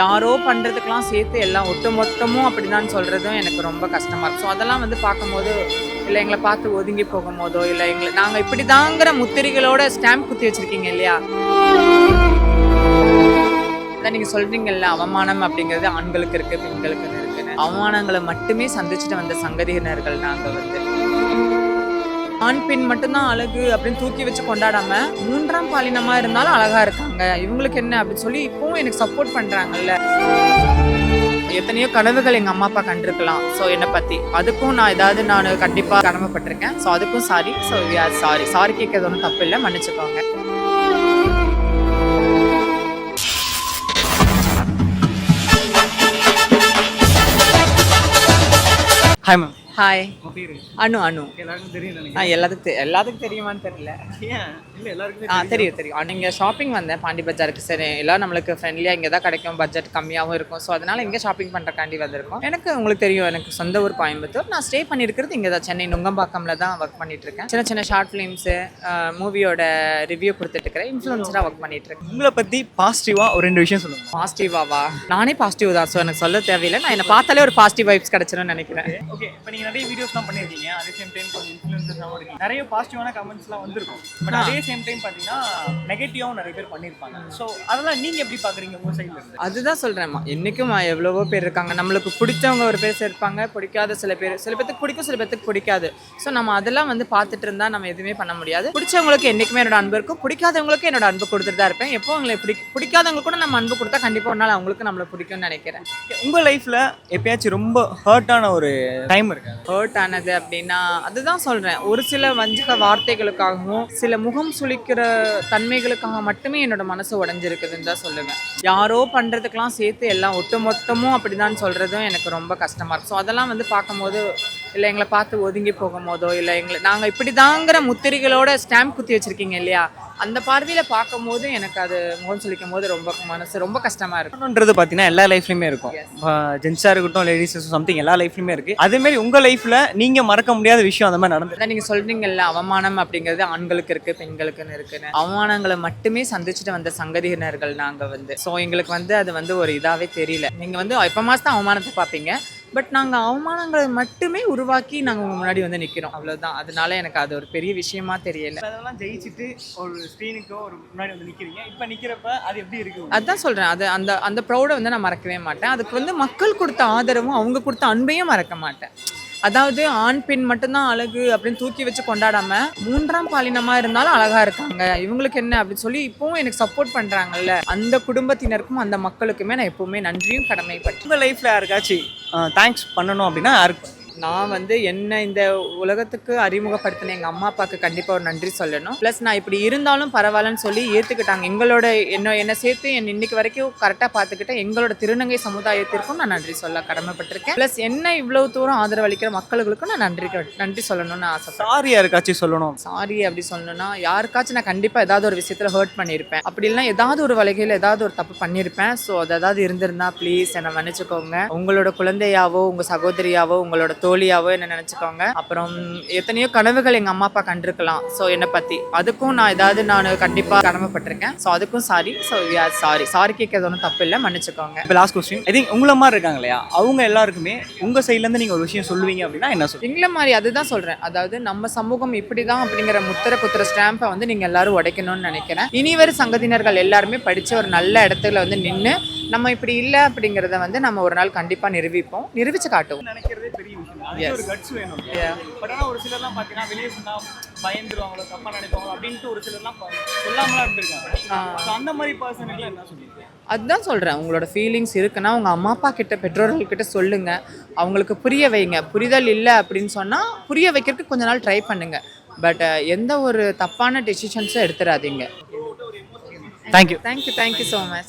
யாரோ பண்ணுறதுக்கெலாம் சேர்த்து எல்லாம் ஒட்டு மொத்தமும் அப்படிதான் சொல்கிறதும் எனக்கு ரொம்ப கஷ்டமாக இருக்கும். ஸோ அதெல்லாம் வந்து பார்க்கும்போது இல்லை எங்களை பார்த்து ஒதுங்கி போகும்போதோ இல்லை எங்களை நாங்கள் இப்படி தாங்கிற முத்திரைகளோட ஸ்டாம்ப் குத்தி வச்சுருக்கீங்க இல்லையா? அதான் நீங்கள் சொல்கிறீங்கல்ல அவமானம் அப்படிங்கிறது ஆண்களுக்கு இருக்குது பெண்களுக்கு இருக்குன்னு. அவமானங்களை மட்டுமே சந்திச்சுட்டு வந்த சங்கதியினர்கள் நாங்கள் வந்து. ஆண் பெண் மட்டும்தான் அழகு அப்படின்னு தூக்கி வச்சு கொண்டாடாம மூன்றாம் பாலினமா இருந்தாலும் அழகா இருக்காங்க. இவங்களுக்கு என்ன அப்படின்னு சொல்லி இப்பவும் எனக்கு சப்போர்ட் பண்றாங்கல்ல. எத்தனையோ கனவுகள் எங்க அம்மா அப்பா கண்டிருக்கலாம். ஸோ என்னை பத்தி. அதுக்கும் நான் ஏதாவது நான் கண்டிப்பா கடமைப்பட்டிருக்கேன். ஸோ அதுக்கும் சாரி ஸோ சாரி சாரி கேட்கறது ஒன்றும் தப்பு இல்லை. மன்னிச்சுக்கோங்க. Hi ma'am hi Anu Anu. ஆ எல்லாத்துக்கும் எல்லாத்துக்கும் தெரியுமான்னு தெரியல. ஆ தெரியும். தெரியும் நீங்க ஷாப்பிங் வந்தேன் பாண்டி பஜாருக்கு. சரி எல்லாம் நம்மளுக்கு ஃப்ரெண்ட்லியாக இங்கே தான் கிடைக்கும் பட்ஜெட் கம்மியாகவும் இருக்கும். ஸோ அதனால இங்கே ஷாப்பிங் பண்ணுறக்காண்டி வந்திருக்கோம். எனக்கு உங்களுக்கு தெரியும் எனக்கு சொந்த ஊர் கோயம்புத்தூர். நான் ஸ்டே பண்ணியிருக்கிறது இங்கே தான் சென்னை நுங்கம்பாக்கம்ல தான் ஒர்க் பண்ணிட்டு இருக்கேன் சின்ன சின்ன ஷார்ட் ஃபிலிம்ஸு மூவியோட ரிவ்யூ கொடுத்துட்டு இருக்கிறேன் இன்ஃப்ளூன்ஸராக ஒர்க் பண்ணிட்டு இருக்கேன் உங்களை பற்றி பாசிட்டிவாக ஒரு ரெண்டு விஷயம் சொல்லுங்கள் பாசிட்டிவாவா நானே பாசிட்டிவ் தான். ஸோ எனக்கு சொல்ல தேவையில்லை. நான் என்னை பார்த்தாலே ஒரு பாசிட்டிவ் வைப்ஸ் கிடச்சிரும்னு நினைக்கிறேன். ஓகே இப்போ நீங்கள் நிறைய வீடியோஸ்லாம் பண்ணியிருக்கீங்க அதே சேம் டைம் கொஞ்சம் இன்ஃப்ளூயன்ஸாகவும் இருக்கீங்க. நிறைய பாசிட்டிவான கமெண்ட்ஸ்லாம் வந்திருக்கும். பட் அதே சேம் டைம் பார்த்தீங்கன்னா நெகட்டிவாகவும் நிறைய பேர் பண்ணியிருப்பாங்க ஸோ அதெல்லாம் நீங்கள் எப்படி பார்க்குறீங்க உங்கள் சைடில் இருந்து? அதுதான் சொல்கிறேன்மா என்றைக்கும் எவ்வளவோ பேர் இருக்காங்க. நம்மளுக்கு பிடிச்சவங்க ஒரு பேர் இருப்பாங்க பிடிக்காத சில பேர் சில பேத்துக்கு பிடிக்கும் சில பேத்துக்கு பிடிக்காது. ஸோ நம்ம அதெல்லாம் வந்து பார்த்துட்டு இருந்தா நம்ம எதுவுமே பண்ண முடியாது. பிடிச்சவங்களுக்கு என்றைக்குமே என்னோட அன்பு இருக்கும். பிடிக்காதவங்களுக்கு என்னோட அன்பு கொடுத்துட்டு தான் இருப்பேன். எப்போ அவங்களை பிடி பிடிக்காதவங்க கூட நம்ம அன்பு கொடுத்தா கண்டிப்பாக ஒரு நாள் அவங்களுக்கு நம்மளை பிடிக்கும்னு நினைக்கிறேன். உங்கள் லைஃப்பில் எப்பயாச்சும் ரொம்ப ஹர்ட்டான ஒரு டைம் இருக்கு? ஹர்ட் ஆனது அப்படின்னா அதுதான் சொல்கிறேன் ஒரு சில வஞ்சக வார்த்தைகளுக்காகவும் சில முகம் சுளிக்கிற தன்மைகளுக்காக மட்டுமே என்னோட மனசு உடஞ்சிருக்குதுன்னு தான் சொல்லுவேன். யாரோ பண்ணுறதுக்கெலாம் சேர்த்து எல்லாம் ஒட்டு மொத்தமும் அப்படிதான் சொல்கிறதும் எனக்கு ரொம்ப கஷ்டமாக இருக்கும் ஸோ அதெல்லாம் வந்து பார்க்கும்போது இல்லை எங்களை பார்த்து ஒதுங்கி போகும்போதோ இல்லை எங்களை நாங்கள் இப்படி தாங்கிற முத்திரைகளோட ஸ்டாம்ப் குத்தி வச்சுருக்கீங்க இல்லையா? அந்த பார்வையில் பார்க்கும்போது எனக்கு அது முகம் சுளிக்கும் போது ரொம்ப மனசு ரொம்ப கஷ்டமாக இருக்கும் ன்றது பார்த்தீங்கன்னா எல்லா லைஃப்லையுமே இருக்கும். ஜென்ஸாக இருக்கட்டும் லேடிஸ் சம்திங் எல்லா லைஃப்லையுமே இருக்குது அதேமாரி உங்கள் லைஃப்பில் நீங்கள் மறக்க முடியாத விஷயம் அந்த மாதிரி நடந்து அதான் நீங்க சொல்றீங்கல்ல அவமானம் அப்படிங்கிறது ஆண்களுக்கு இருக்கு பெண்களுக்குன்னு இருக்குன்னு. அவமானங்களை மட்டுமே சந்திச்சுட்டு வந்த சங்கதியினர்கள் நாங்க வந்து. ஸோ எங்களுக்கு வந்து அது வந்து ஒரு இதாவே தெரியல. நீங்க வந்து எப்ப தான் அவமானத்தை பார்ப்பீங்க. பட் நாங்க அவமானங்களை மட்டுமே உருவாக்கி நாங்க உங்க முன்னாடி வந்து நிக்கிறோம். அவ்வளவுதான். அதனால எனக்கு அது ஒரு பெரிய விஷயமா தெரியல. அதெல்லாம் ஜெயிச்சுட்டு ஒரு ஸ்க்ரீனுக்கோ ஒரு முன்னாடி வந்து நிற்கிறீங்க இப்போ நிற்கிறப்ப அது எப்படி இருக்கு? அதான் சொல்றேன். அது அந்த அந்த ப்ரௌடை வந்து நான் மறக்கவே மாட்டேன். அதுக்கு வந்து மக்கள் கொடுத்த ஆதரவும் அவங்க கொடுத்த அன்பையும் மறக்க மாட்டேன். அதாவது ஆண் பெண் மட்டும்தான் அழகு அப்படின்னு தூக்கி வச்சு கொண்டாடாம மூன்றாம் பாலினமா இருந்தாலும் அழகா இருக்காங்க. இவங்களுக்கு என்ன அப்படின்னு சொல்லி இப்பவும் எனக்கு சப்போர்ட் பண்றாங்கல்ல. அந்த குடும்பத்தினருக்கும் அந்த மக்களுக்குமே நான் எப்பவுமே நன்றியும் கடமைப்பட்டேன் உங்க லைஃப்பில் யாருக்காச்சும் தேங்க்ஸ் பண்ணணும் அப்படின்னா யாருக்கு? நான் வந்து என்ன இந்த உலகத்துக்கு அறிமுகப்படுத்தின எங்கள் அம்மா அப்பாவுக்கு கண்டிப்பாக ஒரு நன்றி சொல்லணும். ப்ளஸ் நான் இப்படி இருந்தாலும் பரவாயில்லன்னு சொல்லி ஏற்றுக்கிட்டாங்க எங்களோட என்ன என்னை சேர்த்து என் இன்னைக்கு வரைக்கும் கரெக்டாக பார்த்துக்கிட்ட எங்களோட திருநங்கை சமுதாயத்திற்கும் நான் நன்றி சொல்ல கடமைப்பட்டிருக்கேன். ப்ளஸ் என்ன இவ்வளோ தூரம் ஆதரவு அளிக்கிற மக்களுக்கும் நான் நன்றி நன்றி சொல்லணும்னு ஆசைப்பட்டேன் சாரி யாருக்காச்சும் சொல்லணும். சாரி அப்படி சொல்லணும்னா யாருக்காச்சும் நான் கண்டிப்பாக ஏதாவது ஒரு விஷயத்தில் ஹர்ட் பண்ணியிருப்பேன். அப்படி இல்லைன்னா ஏதாவது ஒரு வகையில் ஏதாவது ஒரு தப்பு பண்ணியிருப்பேன். ஸோ அது ஏதாவது இருந்திருந்தா ப்ளீஸ் என்னை மன்னிச்சுக்கோங்க. உங்களோட குழந்தையாவோ உங்கள் சகோதரியாவோ உங்களோட தோழியாவோ என்ன நினச்சிக்கோங்க. அப்புறம் எத்தனையோ கனவுகள் எங்கள் அம்மா அப்பா கண்டிருக்கலாம். ஸோ என்னை பற்றி அதுக்கும் நான் ஏதாவது நான் கண்டிப்பாக கடமைப்பட்டிருக்கேன். ஸோ அதுக்கும் சாரி ஸோ சாரி சாரி கேட்கறது ஒன்றும் தப்பு இல்லை. மன்னிச்சுக்கோங்க. இப்போ லாஸ்ட் கொஸ்டின் ஐ திங்க் உங்களை மாதிரி இருக்காங்க இல்லையா? அவங்க எல்லாருக்குமே உங்கள் சைட்லேருந்து நீங்கள் ஒரு விஷயம் சொல்லுவீங்க அப்படின்னா என்ன சொல்லுவீங்க? எங்களை மாதிரி அதுதான் சொல்றேன். அதாவது நம்ம சமூகம் இப்படிதான் அப்படிங்கிற முத்திர குத்துற ஸ்டாம்பை வந்து நீங்க எல்லாரும் உடைக்கணும்னு நினைக்கிறேன். இனி வரும் சங்கதியினர்கள் எல்லாருமே படிச்ச ஒரு நல்ல இடத்துல வந்து நின்று நம்ம இப்படி இல்லை அப்படிங்கிறத வந்து நம்ம ஒரு நாள் கண்டிப்பா நிரூபிப்போம். நிரூபிச்சு காட்டுவோம். நினைக்கிறதே பெரிய பட் ஆனால் ஒரு சிலர்லாம் பார்த்தீங்கன்னா வெளியே சொன்னா பயந்துருவாங்களோ தப்பா நினைப்பாங்களோ அப்படின்ட்டு ஒரு சிலர்லாம் ப- சொல்லாமலாம் இருந்திருக்காங்க. ஸோ அந்த மாதிரி பர்சனுக்குலாம் என்ன சொல்லுவீங்க அதுதான் சொல்கிறேன் உங்களோட ஃபீலிங்ஸ் இருக்குன்னா உங்கள் அம்மா அப்பா கிட்ட பெற்றோர்கள் கிட்ட சொல்லுங்க. அவங்களுக்கு புரிய வைங்க. புரிதல் இல்லை அப்படின்னு சொன்னால் புரிய வைக்கிறதுக்கு கொஞ்ச நாள் ட்ரை பண்ணுங்க. பட் எந்த ஒரு தப்பான டெசிஷன்ஸும் எடுத்துடாதீங்க. Thank you thank you thank you so much